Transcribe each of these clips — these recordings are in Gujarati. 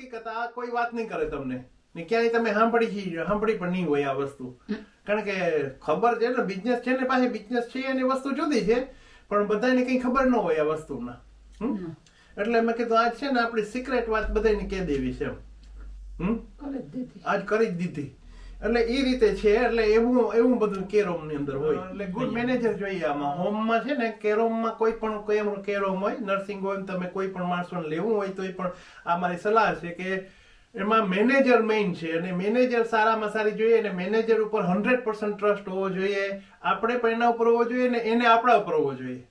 હકીકત આ કોઈ વાત નહીં કરે તમને. ને ક્યાંય તમે સાંભળી સાંભળી પણ નહીં હોય આ વસ્તુ. કારણ કે ખબર છે ને બિઝનેસ છે ને પાસે બિઝનેસ છે એની વસ્તુ જુદી છે પણ બધાને કઈ ખબર ન હોય આ વસ્તુના? એટલે મેં કીધું આજ છે ને આપણી સિક્રેટ વાત બધાને કહી દેવી છે. એમ. આજ કરી જ દીધી. એટલે એ રીતે છે એટલે એવું એવું બધું કેરોમની અંદર હોય. એટલે ગુડ મેનેજર જોઈએ આમાં. હોમમાં છે ને કેરોમમાં કોઈ પણ કેમ કેરોમ હોય નર્સિંગ હોમ તમે કોઈ પણ માણસોને લેવું હોય તો એ પણ આ મારી સલાહ છે કે એમાં મેનેજર મેઇન છે. અને મેનેજર સારામાં સારી જોઈએ અને મેનેજર ઉપર હંડ્રેડ પર્સન્ટ ટ્રસ્ટ હોવો જોઈએ. આપણે પણ એના ઉપર હોવો જોઈએ ને એને આપણા ઉપર હોવો જોઈએ.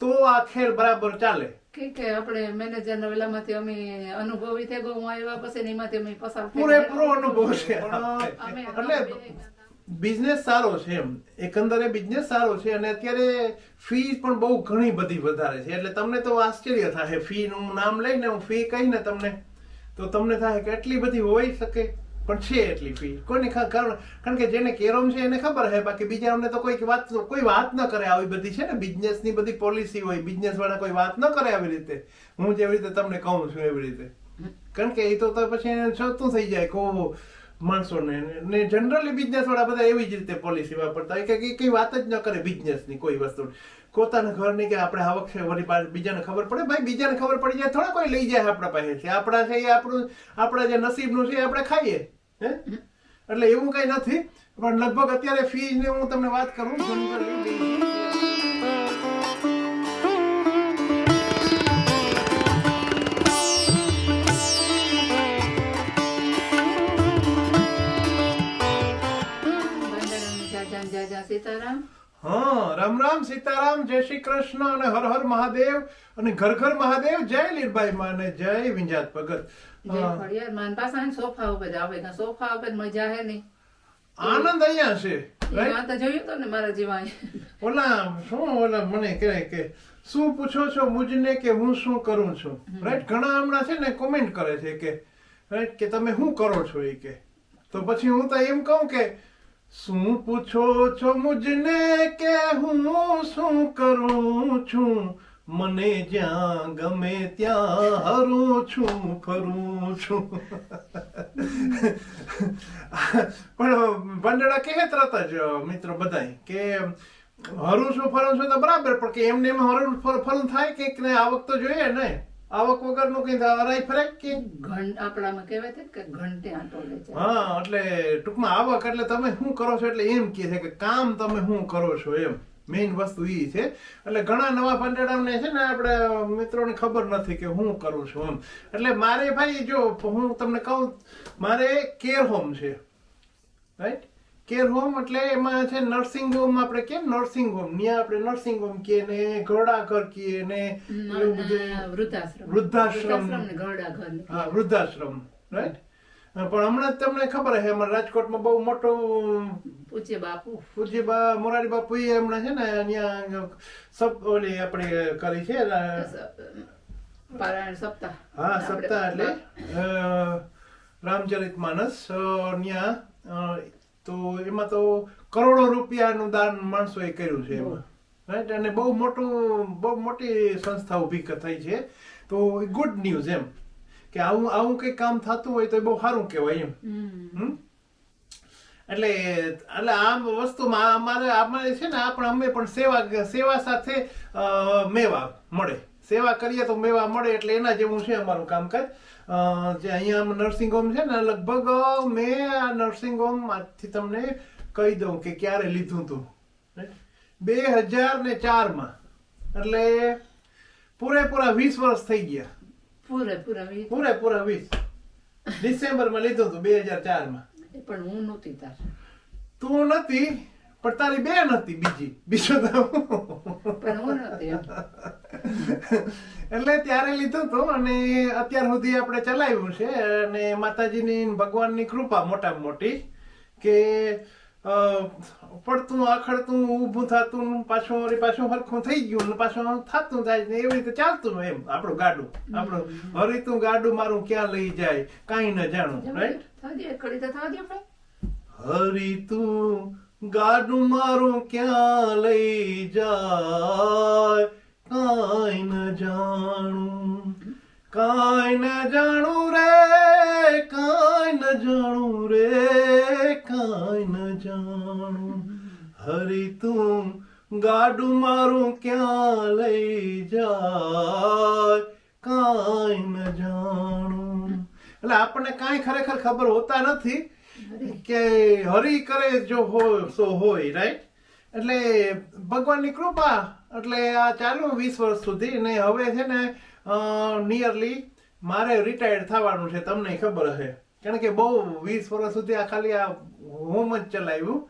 તો આ ખેલ બરાબર ચાલે. કે કે આપણે મેનેજર ના વેલામાંથી અમે અનુભવી થઈ ગયો હું આવ્યા પછી એમાંથી અમે પસાર પૂરેપૂરો અનુભવ છે એટલે બિઝનેસ સારો છે એમ. એકંદરે બિઝનેસ સારો છે અને અત્યારે ફી પણ બહુ ઘણી બધી વધારે છે. એટલે તમને તો આશ્ચર્ય થાય ફી નું નામ લઈને હું ફી કહીને તમને તો તમને થાય કે એટલી બધી હોઈ શકે? પણ છે એટલી ફી કોઈને ખા- કારણ કે જેને કેરોમ છે એને ખબર છે, બાકી બીજા અમને તો કોઈ વાત કોઈ વાત ન કરે આવી બધી છે ને બિઝનેસની બધી પોલિસી હોય બિઝનેસ વાળા કોઈ વાત ન કરે આવી રીતે. હું જેવી રીતે તમને કહું છું એવી રીતે. કારણ કે એ તો પછી એને છતું થઈ જાય કહું માણસોને. ને જનરલી બિઝનેસ વાળા બધા એવી જ રીતે પોલિસી વાપરતા હોય કે કઈ- વાત જ ન કરે બિઝનેસની કોઈ વસ્તુ પોતાના ઘરની કે આપણે આવક છે, વળી પાસે બીજાને ખબર પડે? ભાઈ, બીજાને ખબર પડી જાય, થોડા કોઈ લઈ જાય આપણા પાસેથી આપણા છે એ આપણું આપણા જે નસીબનું છે એ આપણે ખાઈએ. એટલે એવું કઈ નથી પણ લગભગ અત્યારે ફી ને હું તમને વાત કરું સીતારામ. હા રામ રામ સીતારામ જય શ્રી કૃષ્ણ અને હર હર મહાદેવ અને ઘર ઘર મહાદેવ જય લીલબાઈ માં અને જય વિંજાત ભગત. જય હા. ખોડિયાર માન પાછા સોફા ઉપર આવે ને સોફા ઉપર મજા હે નહીં આનંદ અહીંયા છે right? જોયું તો ને મારા જેવા. ઓલા શું ઓલા મને કહે કે શું પૂછો છો મુજને કે હું શું કરું છું? રાઈટ ઘણા હમણાં છે ને કોમેન્ટ કરે છે કે રાઈટ કે તમે શું કરો છો એ કે? તો પછી હું તો એમ કહું કે શું પૂછો છો મુજને કે હું શું કરું છું? મને જ્યાં ગમે ત્યાં હરું છું, ફરું છું. પણ ભંડડા કહે તરત જ, મિત્રો બધાય, કે હરું છું, ફરું છું તો બરાબર, પણ કે એમને એમ હરું, ફર- થાય કે કે આવક તો જોઈએ ને? આવક વગરનું કઈ હરાય ફરે કે ઘણ આપણામાં કહેવાય છે કે ઘંટે આંટો લે છે. હા એટલે ટૂંકમાં આવક એટલે તમે શું કરો છો એટલે એમ કહે છે કે કામ તમે શું કરો છો એમ. મેઇન વસ્તુ એ છે. એટલે ઘણા નવા ફંડેડાને છે ને આપણે મિત્રોને ખબર નથી કે હું કરું છું એમ. એટલે મારે ભાઈ જો હું તમને કહું મારે કેર હોમ છે. રાઈટ કેર હોમ એટલે એમાં છે નર્સિંગ હોમ આપણે કેમ નર્સિંગ હોમ ત્યાં આપણે નર્સિંગ હોમ કે ને ઘરડા ઘર કે ને વૃદ્ધાશ્રમ. વૃદ્ધાશ્રમ. ને ઘરડા ઘર હા વૃદ્ધાશ્રમ રાઈટ પણ હમણાં જ તમને ખબર છે અમારા રાજકોટમાં બહુ મોટો પૂજ્ય બાપુ. પૂજ્ય બા મોરારી બાપુ એ હમણાં છે ને અહીંયા સબ ઓલી આપણે કરી છે પારાયણ સપ્તાહ. હા સપ્તાહ એટલે રામચરિત માનસ ત્યાં તો એમાં તો કરોડો રૂપિયાનું દાન માણસોએ કર્યું છે એમાં. રાઈટ અને બહુ મોટું બહુ મોટી સંસ્થા ઊભી થઈ છે. તો ગુડ ન્યૂઝ એમ. કે આવું આવું કંઈ કામ થતું હોય તો એ બહુ સારું કહેવાય એમ? એટલે એટલે આ વસ્તુમાં અમારે અમારે છે ને આપણે અમે પણ સેવા સેવા સાથે મેવા મળે. સેવા કરીએ તો મેવા મળે એટલે એના જેવું છે અમારું કામકાજ. જે અહીંયા નર્સિંગ હોમ છે ને લગભગ મેં આ નર્સિંગ હોમમાંથી તમને કહી દઉં કે ક્યારે લીધું હતું બે હજાર ને ચારમાં. એટલે પૂરેપૂરા વીસ વર્ષ થઈ ગયા. પૂરેપૂરા વી- પૂરેપૂરા વીસ. ડિસેમ્બરમાં લીધું હતું બે હજાર ચારમાં. પણ હું નહોતી તાર. તું નથી પણ તારી બેન હતી બીજી. બીજો તો પણ હું નહોતી એમ. એટલે ત્યારે લીધું હતું અને અત્યાર સુધી આપણે ચલાવ્યું છે અને માતાજીની ભગવાનની કૃપા મોટામાં મોટી કે પડતું આખડતું ઊભું થતું પાછું વળી પાછું હરખું થઈ ગયું પાછું થતું થાય ને એવી રીતે ચાલતું એમ આપણું ગાડું. આપણું હરીતું ગાડું મારું ક્યાં લઈ જાય કાંઈ ન જાણું રાઈટ હરીતું ગાડું મારું ક્યાં લઈ તો કાય ન જાણું કાય ન જાણું રે કાય ન જાણું રે કાય ન જાણું. હરી તું ગાડું મારું ક્યાં લઈ જાય? કાય ન જાણું. એટલે આપણને કાંઈ ખરેખર ખબર હોતા નથી કે હરી કરે જો હોય સો હોય રાઈટ એટલે ભગવાનની કૃપા એટલે આ ચાલ્યું વીસ વર્ષ સુધી ને હવે છે ને નિયરલી મારે રિટાયર્ડ થવાનું છે તમને ખબર હશે. કારણ કે બહુ વીસ વર્ષ સુધી આ ખાલી આ હોમ જ ચલાવ્યું.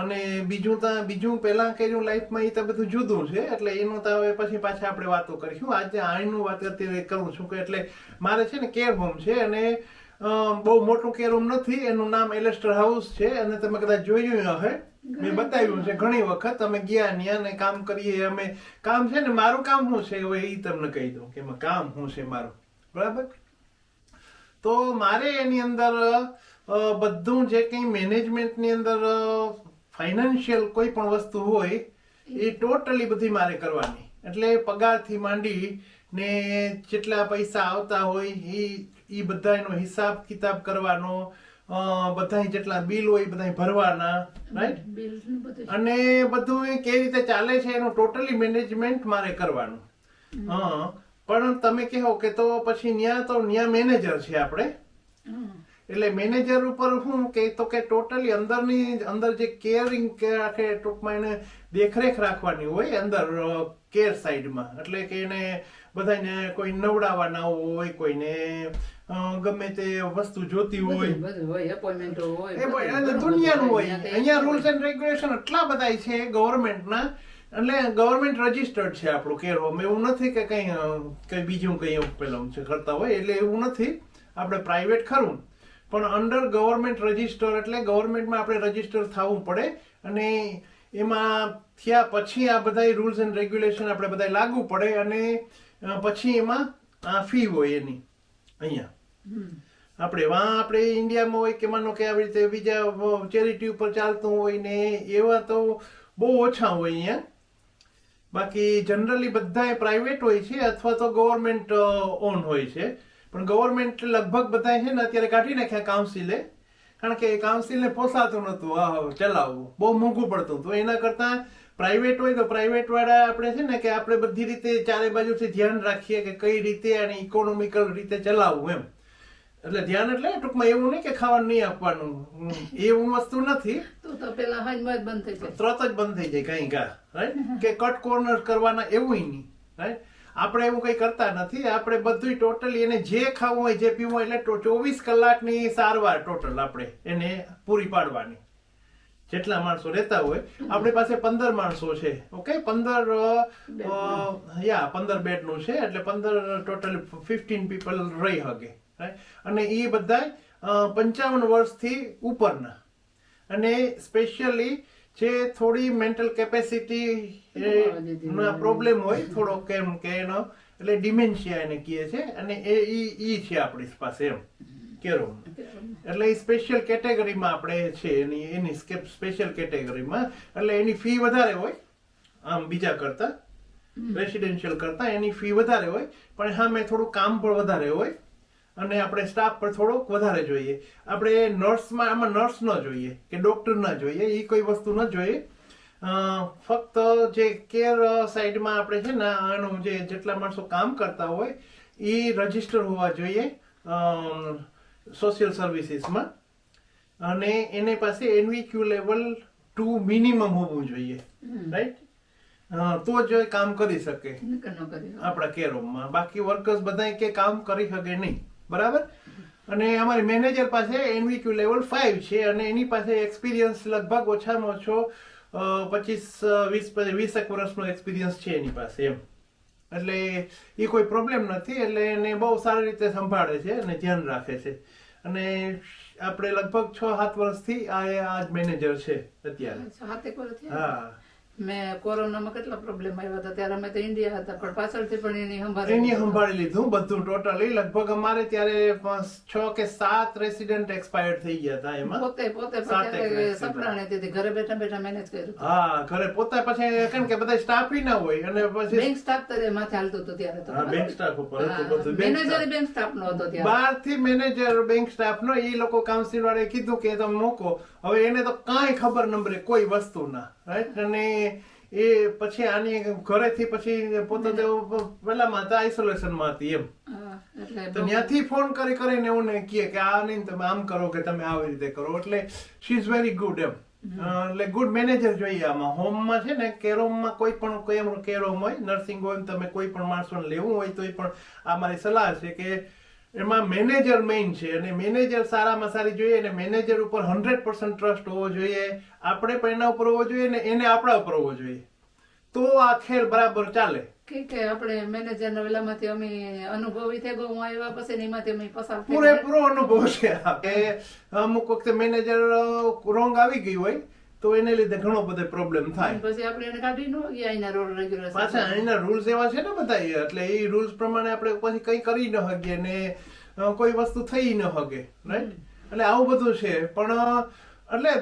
અને બીજું તો બીજું પહેલાં કર્યું લાઈફમાં એ તો બધું જુદું છે એટલે એનું તો હવે પછી પાછા આપણે વાતો કરીશું. આજે આઈનું વાત અત્યારે કરું છું કે એટલે મારે છે ને કેર હોમ છે અને બહુ મોટું કેર હોમ નથી. એનું નામ એલેસ્ટર હાઉસ છે અને તમે કદાચ જોયું હશે. મેં બતાવ્યું છે, ઘણી વખત અમે ગયા ત્યાં ને કામ કરીએ, અમે કામ છે ને, મારું કામ શું છે, હવે એ તમને કહી દઉં કે કામ શું છે મારું. બરાબર? તો મારે એની અંદર બધું જે કંઈ મેનેજમેન્ટની અંદર ફાઇનાન્શિયલ કોઈ પણ વસ્તુ હોય, એ ટોટલી બધી મારે કરવાની. એટલે પગારથી માંડી ને જેટલા પૈસા આવતા હોય એ એ બધા એનો હિસાબ કિતાબ કરવાનો બધા જેટલા બિલ હોય બધા ભરવાના રાઈટ અને બધું એ કેવી રીતે ચાલે છે એનું ટોટલી મેનેજમેન્ટ મારે કરવાનું. હા પણ તમે કહો કે તો પછી ન્યા તો ન્યા મેનેજર છે આપણે. એટલે મેનેજર ઉપર હું કે તો કે ટોટલી અંદરની અંદર જે કેરિંગ કે આખે ટૂંકમાં એને દેખરેખ રાખવાની હોય અંદર કેર સાઈડમાં. એટલે કે એને બધાને કોઈ નવડાવવાના હોય કોઈને ગમે તે વસ્તુ જોતી હોય. એપોઇન્ટમેન્ટો દુનિયાનું હોય. અહીંયા રૂલ્સ એન્ડ રેગ્યુલેશન એટલા બધા છે ગવર્મેન્ટના એટલે ગવર્મેન્ટ રજીસ્ટર્ડ છે આપણું કેર. હોમ એવું નથી કે કંઈ કંઈ બીજું કંઈ પેલું છે કરતા હોય. એટલે એવું નથી. આપણે પ્રાઇવેટ ખરું. પણ અંડર ગવર્મેન્ટ રજિસ્ટર એટલે ગવર્મેન્ટમાં આપણે રજિસ્ટર થવું પડે. અને એમાં થયા પછી આ બધા રૂલ્સ એન્ડ રેગ્યુલેશન આપણે બધા લાગુ પડે. અને પછી એમાં આ ફી હોય એની. અહીંયા. આપણે વાં આપણે ઇન્ડિયામાં હોય કે માનો કે આવી રીતે બીજા ચેરિટી ઉપર ચાલતું હોય ને એવા તો બહુ ઓછા હોય અહીંયા. બાકી જનરલી બધા પ્રાઇવેટ હોય છે અથવા તો ગવર્મેન્ટ ઓન હોય છે. પણ ગવર્મેન્ટ લગભગ બધા છે ને અત્યારે કાઢી નાખ્યા કાઉન્સિલે કારણ કે કાઉન્સિલને પોસાતું નતું. આ ચલાવવું. બહુ મોંઘું પડતું હતું. એના કરતાં પ્રાઇવેટ હોય તો પ્રાઇવેટ વાળા આપણે છે ને કે આપણે બધી રીતે ચારે બાજુથી ધ્યાન રાખીએ કે કઈ રીતે અને ઇકોનોમિકલ રીતે ચલાવવું એમ. એટલે ધ્યાન એટલે ટૂંકમાં એવું નહીં કે ખાવાનું નહીં આપવાનું. એવું વસ્તુ નથી. તો તો પેલા હજમાં જ બંધ થઈ જાય. તરત જ બંધ થઈ જાય કઈ કા રાઈટ કે કટ કોર્નર કરવાના એવું નહીં. રાઈટ આપણે એવું કઈ કરતા નથી. આપણે બધું ટોટલી એને જે ખાવું હોય જે પીવું હોય એટલે ચોવીસ કલાકની સારવાર ટોટલ આપણે એને પૂરી પાડવાની. જેટલા માણસો રહેતા હોય. આપણી પાસે પંદર માણસો છે. ઓકે પંદર યા પંદર બેડનું છે. એટલે પંદર ટોટલ ફિફ્ટીન પીપલ રહી શકે? અને એ બધા પંચાવન વર્ષથી ઉપરના. અને સ્પેશિયલી જે થોડી મેન્ટલ કેપેસિટી પ્રોબ્લેમ હોય થોડો કેમ કે એનો એટલે ડિમેન્શિયા એને કહે છે. અને એ ઈ છે આપણી પાસે એમ કેરો એટલે એ સ્પેશિયલ કેટેગરીમાં આપણે છે એની એની સ્પેશિયલ કેટેગરીમાં એટલે એની ફી વધારે હોય આમ બીજા કરતા રેસિડેન્શિયલ કરતા એની ફી વધારે હોય પણ હા મેં થોડું કામ પણ વધારે હોય અને આપણે સ્ટાફ પર થોડોક વધારે જોઈએ. આપણે નર્સમાં આમાં નર્સ ન જોઈએ કે ડૉક્ટર ન જોઈએ એ કોઈ વસ્તુ ન જોઈએ. ફક્ત જે કેર સાઈડમાં આપણે છે ને આનું જે જેટલા માણસો કામ કરતા હોય એ રજિસ્ટર હોવા જોઈએ સોશિયલ સર્વિસીસમાં અને એને પાસે એનવીક્યુ લેવલ ટુ મિનિમમ હોવું જોઈએ. રાઈટ તો જ કામ કરી શકે. આપણા કેરોમાં બાકી વર્કર્સ બધા કે કામ કરી શકે નહીં. બરાબર? અને અમારી મેનેજર પાસે એનવીક્યુ લેવલ ફાઈવ છે અને એની પાસે એક્સપિરિયન્સ લગભગ ઓછામાં ઓછો પચીસ વીસ વીસ એક વર્ષનો એક્સપિરિયન્સ છે એની પાસે એમ. એટલે એ કોઈ પ્રોબ્લેમ નથી એટલે એને બહુ સારી રીતે સંભાળે છે અને ધ્યાન રાખે છે. અને આપણે લગભગ છ સાત વર્ષથી આ આ જ મેનેજર છે અત્યારે. હા. મેં કોરોનામાં કેટલા પ્રોબ્લેમ આવ્યા હતા? ત્યારે અમે તો ઇન્ડિયા હતા પણ પાછળથી પણ એની સંભાળી એની સંભાળી લીધું બધું ટોટલી લગભગ અમારે ત્યારે છ કે સાત રેસિડેન્ટ એક્સપાયર્ડ થઈ ગયા હતા એમાં. પોતે પોતે સપરાણે હતી ઘરે બેઠા બેઠા મેનેજ કર્યું. હા ઘરે પોતા પછી કેમ કે બધા સ્ટાફ ના હોય અને પછી બેંક સ્ટાફ તો માથે હાલતું હતું ત્યારે તો બેંક સ્ટાફ ઉપર હતું મેનેજર બેંક સ્ટાફ નો હતો ત્યારે. બહારથી મેનેજર બેંક સ્ટાફ નો એ લોકો કાઉન્સિલ વાળે કીધું કે તમે મૂકો. હવે એને તો કાંઈ ખબર નંબરે કોઈ વસ્તુના રાઈટ અને એ પછી આની ઘરેથી પછી પોતે પેલામાં હતા આઇસોલેશનમાં હતી એમ. તો ત્યાંથી ફોન કરી કરીને એવું કહે કે આ નહીં તમે આમ કરો કે તમે આવી રીતે કરો. એટલે શી ઇઝ વેરી ગુડ એમ એટલે ગુડ મેનેજર જોઈએ આમાં. હોમમાં છે ને કેરોમમાં કોઈ પણ કોઈ કેરોમ હોય નર્સિંગ હોમ તમે કોઈ પણ માણસોને લેવું હોય તો પણ આ મારી સલાહ છે કે એમાં મેનેજર મેઇન છે અને મેનેજર સારામાં સારી જોઈએ અને મેનેજર ઉપર હંડ્રેડ પર્સન્ટ ટ્રસ્ટ હોવો જોઈએ આપણે પણ એના ઉપર હોવો જોઈએ ને એને આપણા ઉપર હોવો જોઈએ. તો આ ખેલ બરાબર ચાલે. કે કે આપણે મેનેજરના વેલામાંથી અમે અનુભવી થઈ ગયો હું આવ્યા પછી ને એમાંથી અમે પસાર પૂરેપૂરો અનુભવ છે અમુક વખતે મેનેજર રોંગ આવી ગયું હોય તો એને લીધે ઘણો બધો પ્રોબ્લેમ થાય. પછી આપણે એને કાઢી ન ગયા અહીંના રૂલ રેગ્યુલેશન પાછા અહીંના રૂલ્સ એવા છે ને બધા એટલે એ રૂલ્સ પ્રમાણે આપણે પછી કઈ કરી ન શકીએ ને કોઈ વસ્તુ થઈ ન હગે રાઈટ એટલે આવું બધું છે. પણ એટલે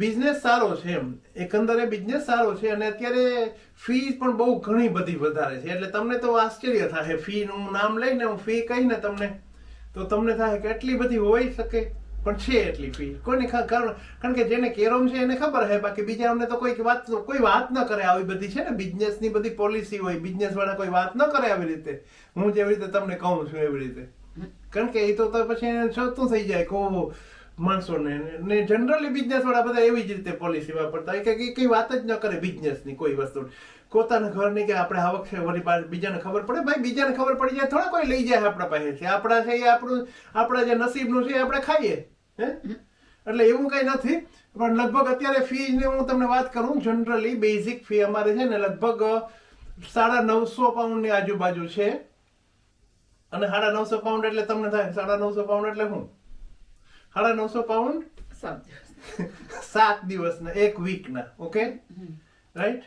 બિઝનેસ સારો છે એમ. એકંદરે બિઝનેસ સારો છે અને અત્યારે ફી પણ બહુ ઘણી બધી વધારે છે. એટલે તમને તો આશ્ચર્ય થાય ફી નું નામ લઈને હું ફી કહીને તમને તો તમને થાય કે એટલી બધી હોઈ શકે? પણ છે એટલી ફી કોઈને ખા- કારણ કે જેને કેરમ છે એને ખબર છે બાકી બીજા અમને તો કોઈ વાત કોઈ વાત ન કરે આવી બધી છે ને બિઝનેસની બધી પોલિસી હોય બિઝનેસ વાળા કોઈ વાત ન કરે આવી રીતે. હું જેવી રીતે તમને કહું છું એવી રીતે. કારણ કે એ તો પછી એને સતું થઈ જાય કહો માણસોને. ને જનરલી બિઝનેસ વાળા બધા એવી જ રીતે પોલિસી વાપરતા કે કઈ- વાત જ ન કરે બિઝનેસની કોઈ વસ્તુ. પોતાના ઘરની કે આપણે આવક છે વળી પાસે બીજાને ખબર પડે? ભાઈ બીજાને ખબર પડી જાય થોડા કોઈ લઈ જાય આપણા પાસેથી. આપણા છે એ આપણું આપણા જે નસીબનું છે એ આપણે ખાઈએ હે? એટલે એવું કંઈ નથી. પણ લગભગ અત્યારે ફીની હું તમને વાત કરું જનરલી બેઝિક ફી અમારે છે ને લગભગ સાડા નવસો પાઉન્ડની આજુબાજુ છે. અને સાડા નવસો પાઉન્ડ એટલે તમને થાય સાડા નવસો પાઉન્ડ એટલે શું સાડા નવસો પાઉન્ડ? સાત દિવસના એક વીકના ઓકે રાઈટ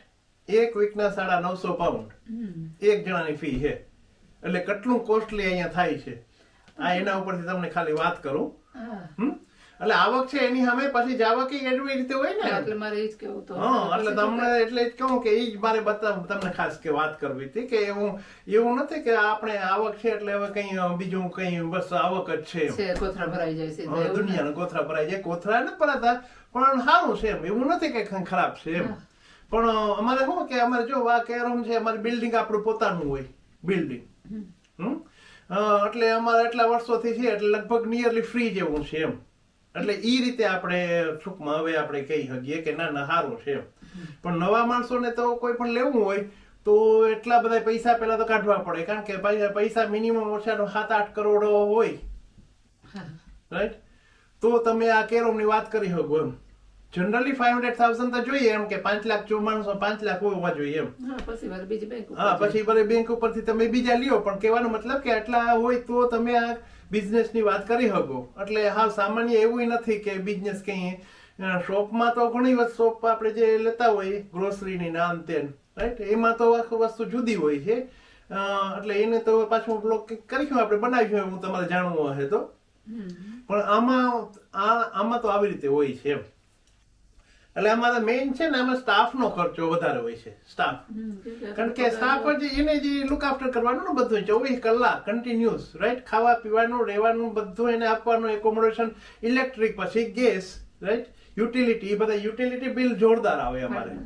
એક વીકના સાડા નવસો પાઉન્ડ. એક જણાની ફી છે. એટલે કેટલું કોસ્ટલી અહીંયા થાય છે. આ એના ઉપરથી તમને ખાલી વાત કરું. હમ? એટલે આવક છે એની સામે પછી જાવક એડવી રીતે હોય ને. એટલે મારે એ જ કેવું હતું. હા એટલે તમને એટલે જ કહું કે એ જ મારે બતાવ તમને ખાસ કે વાત કરવી હતી કે એવું એવું નથી કે આપણે આવક છે એટલે હવે કઈ બીજું કઈ બસ આવક જ છે કોથરા ભરાઈ જાય છે દુનિયાના કોથળા ભરાય જાય. કોથળા નથી ભરાતા પણ સારું છે એમ. એવું નથી કે ખરાબ છે એમ. હા. પણ અમારે શું કે અમારે જો આ કેરમ છે અમારી બિલ્ડિંગ આપણું પોતાનું હોય બિલ્ડિંગ હમ. એટલે અમારે એટલા વર્ષોથી છે એટલે લગભગ નિયરલી ફ્રી જેવું છે એમ. એટલે એ રીતે આપણે ટૂંકમાં હવે આપણે કહી શકીએ કે ના ના સારું છે એમ. પણ નવા માણસોને તો કોઈ પણ લેવું હોય તો એટલા બધા પૈસા પહેલા તો કાઢવા પડે. કારણ કે પૈસા મિનિમમ ઓછાનો સાત આઠ કરોડ હોય. રાઈટ તો તમે આ કેરોમની વાત કરી શકો એમ. જનરલી ફાઈવ હંડ્રેડ થાઉઝન્ડ તો જોઈએ એમ કે પાંચ લાખ જો માણસો પાંચ લાખ હોવા જોઈએ એમ. હા, પછી બીજી બેંક ઉપર હા પછી ભલે બેંક ઉપરથી તમે બીજા લ્યો પણ કહેવાનો મતલબ કે આટલા હોય તો તમે આ બિઝનેસની વાત કરી શકો. એટલે હા સામાન્ય એવું નથી કે બિઝનેસ કઈ શોપમાં તો ઘણી વસ્તુ શોપ આપણે જે લેતા હોય ગ્રોસરીની નામ તેન રાઈટ એમાં તો આખી વસ્તુ જુદી હોય છે. એટલે એને તો પાછું બ્લોક કરીશું આપણે બનાવીશું એવું તમારે જાણવું હશે તો. પણ આમાં આ આમાં તો આવી રીતે હોય છે એમ. એટલે આમાં મેઇન છે ને આમાં સ્ટાફનો ખર્ચો વધારે હોય છે સ્ટાફ કારણ કે સ્ટાફ જે એને જે લુક આફ્ટર કરવાનું ને બધું ચોવીસ કલાક કન્ટિન્યુઅસ રાઈટ ખાવા પીવાનું રહેવાનું બધું એને આપવાનું એકોમોડેશન ઇલેક્ટ્રિક પછી ગેસ રાઈટ યુટિલિટી એ બધા યુટિલિટી બિલ જોરદાર આવે અમારે.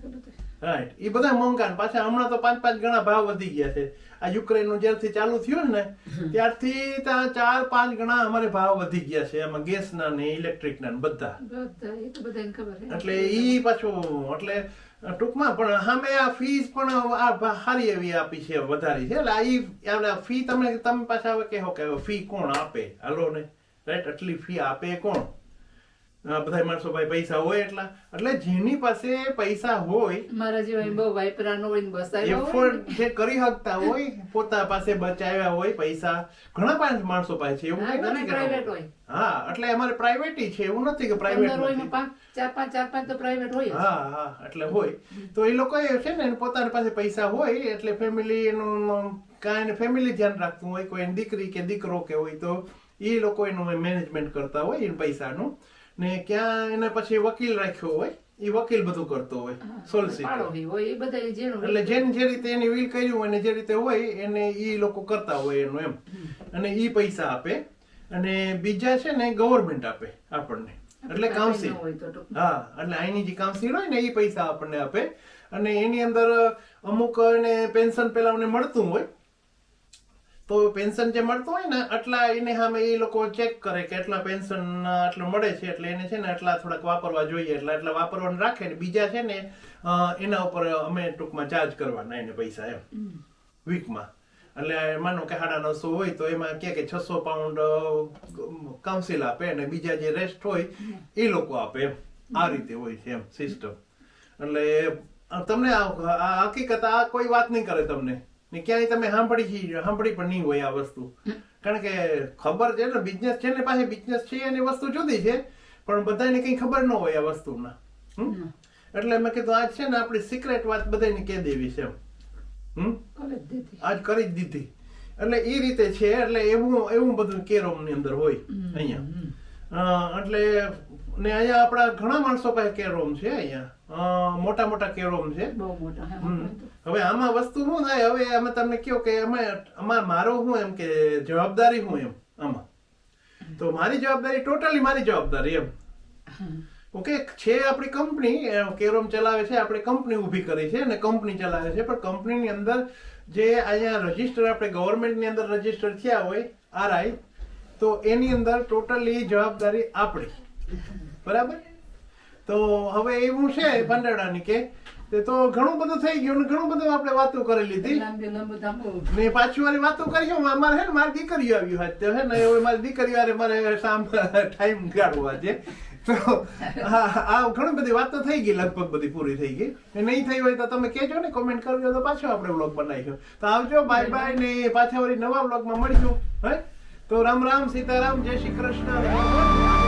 રાઈટ એ બધા મોંઘા પાછા હમણાં તો પાંચ પાંચ ગણા ભાવ વધી ગયા છે. આ યુક્રેનનું જ્યારથી ચાલુ થયું ને ત્યારથી ત્યાં ચાર પાંચ ગણા અમારે ભાવ વધી ગયા છે. એમાં ગેસના ને ઇલેક્ટ્રિકના ને બધા. એટલે એ પાછું એટલે ટૂંકમાં પણ સામે આ ફીસ પણ આ સારી એવી આપી છે વધારી છે. એટલે આ ફી તમે તમે પાછા હવે કહો કે ફી કોણ આપે? હાલો ને. રાઈટ આટલી ફી આપે કોણ? બધા માણસો ભાઈ પૈસા હોય એટલા. એટલે જેની પાસે પૈસા હોય મારા જેવા બહુ વાઇપરાનો હોય ને બસાવ્યા હોય જે કરી શકતા હોય પોતા પાસે બચાવ્યા હોય પૈસા. ઘણા પાંચ માણસો પાસે છે એવું નથી કે હોય. હા એટલે અમારે પ્રાઇવેટ છે એવું નથી કે પ્રાઇવેટ હોય ચાર પાંચ ચાર પાંચ તો પ્રાઇવેટ હોય હા હા એટલે હોય. તો એ લોકો છે ને પોતાની પાસે પૈસા હોય એટલે ફેમિલી એનું કાંઈ ફેમિલી ધ્યાન રાખતું હોય કોઈ દીકરી કે દીકરો કે હોય તો એ લોકો એનું મેનેજમેન્ટ કરતા હોય એ પૈસાનું. ને ક્યાં એને પછી વકીલ રાખ્યો હોય એ વકીલ બધું કરતો હોય સોલિસિટર એટલે જેને જે રીતે એની વીલ કર્યું હોય ને જે રીતે હોય એને એ લોકો કરતા હોય એનું એમ. અને એ પૈસા આપે અને બીજા છે ને ગવર્મેન્ટ આપે આપણને. એટલે કાઉન્સિલ. હોય હા એટલે અહીંની જે કાઉન્સિલ હોય ને એ પૈસા આપણને આપે. અને એની અંદર અમુક એને પેન્શન પેલા મળતું હોય તો પેન્શન જે મળતું હોય ને આટલા એને સામે એ લોકો ચેક કરે કે એટલા પેન્શન આટલું મળે છે એટલે એને છે ને આટલા થોડાક વાપરવા જોઈએ એટલે આટલા વાપરવાનું રાખે ને બીજા છે ને એના ઉપર અમે ટૂંકમાં ચાર્જ કરવાના એને પૈસા એમ વીકમાં એટલે માનો કે સાડા નવસો હોય તો એમાં કે કે છસો પાઉન્ડ કાઉન્સિલ આપે અને બીજા જે રેસ્ટ હોય એ લોકો આપે એમ. આ રીતે હોય છે એમ સિસ્ટમ એટલે તમને આ આ હકીકત આ કોઈ વાત નહીં કરે તમને. ને ક્યાંય તમે સાંભળી છે- સાંભળી પણ નહીં હોય આ વસ્તુ. કારણ કે ખબર છે ને બિઝનેસ છે ને પાસે બિઝનેસ છે એની વસ્તુ જુદી છે પણ બધાને કઈ ખબર ન હોય આ વસ્તુના. એટલે મેં કીધું આજ છે ને આપણી સિક્રેટ વાત બધાને કહી દેવી છે. એમ. આજ કરી જ દીધી. એટલે એ રીતે છે એટલે એવું એવું બધું કેરોમની અંદર હોય અહીંયા. એટલે ને અહીંયા આપણા ઘણા માણસો પાસે કેરોમ છે અહીંયા. મોટા મોટા કેરોમ છે. બહુ મોટા. હવે આમાં વસ્તુ શું થાય? હવે અમે તમને કહો કે અમે અમાર મારો હું એમ કે જવાબદારી હું એમ આમાં. તો મારી જવાબદારી ટોટલી મારી જવાબદારી એમ. ઓકે છે આપણી કંપની કેરોમ ચલાવે છે આપણે કંપની ઊભી કરી છે અને કંપની ચલાવે છે. પણ કંપનીની અંદર જે અહીંયા રજિસ્ટર આપણે ગવર્મેન્ટની અંદર રજિસ્ટર થયા હોય આરઆઈ તો એની અંદર ટોટલી જવાબદારી આપણી. બરાબર? તો હવે એવું છે ભંડારાની કે તે તો ઘણું બધું થઈ ગયું ને ઘણું બધું આપણે વાતો કરી લીધી. મેં ને પાછી વાળી વાતો કરી અમારે હે ને મારી દીકરીઓ આવ્યું તો હે ને હવે મારી દીકરીઓ હારે મારે સામ ટાઈમ કાઢવો છે તો હા આ ઘણી બધી વાતો થઈ ગઈ લગભગ બધી પૂરી થઈ ગઈ. ને નહીં થઈ હોય તો તમે કહેજો ને કોમેન્ટ કરજો તો પાછો આપણે વ્લોગ બનાવીશું તો આવજો બાય બાય ને પાછા વળી નવા વ્લોગમાં મળીશું હે? તો રામ રામ સીતારામ જય શ્રી કૃષ્ણ.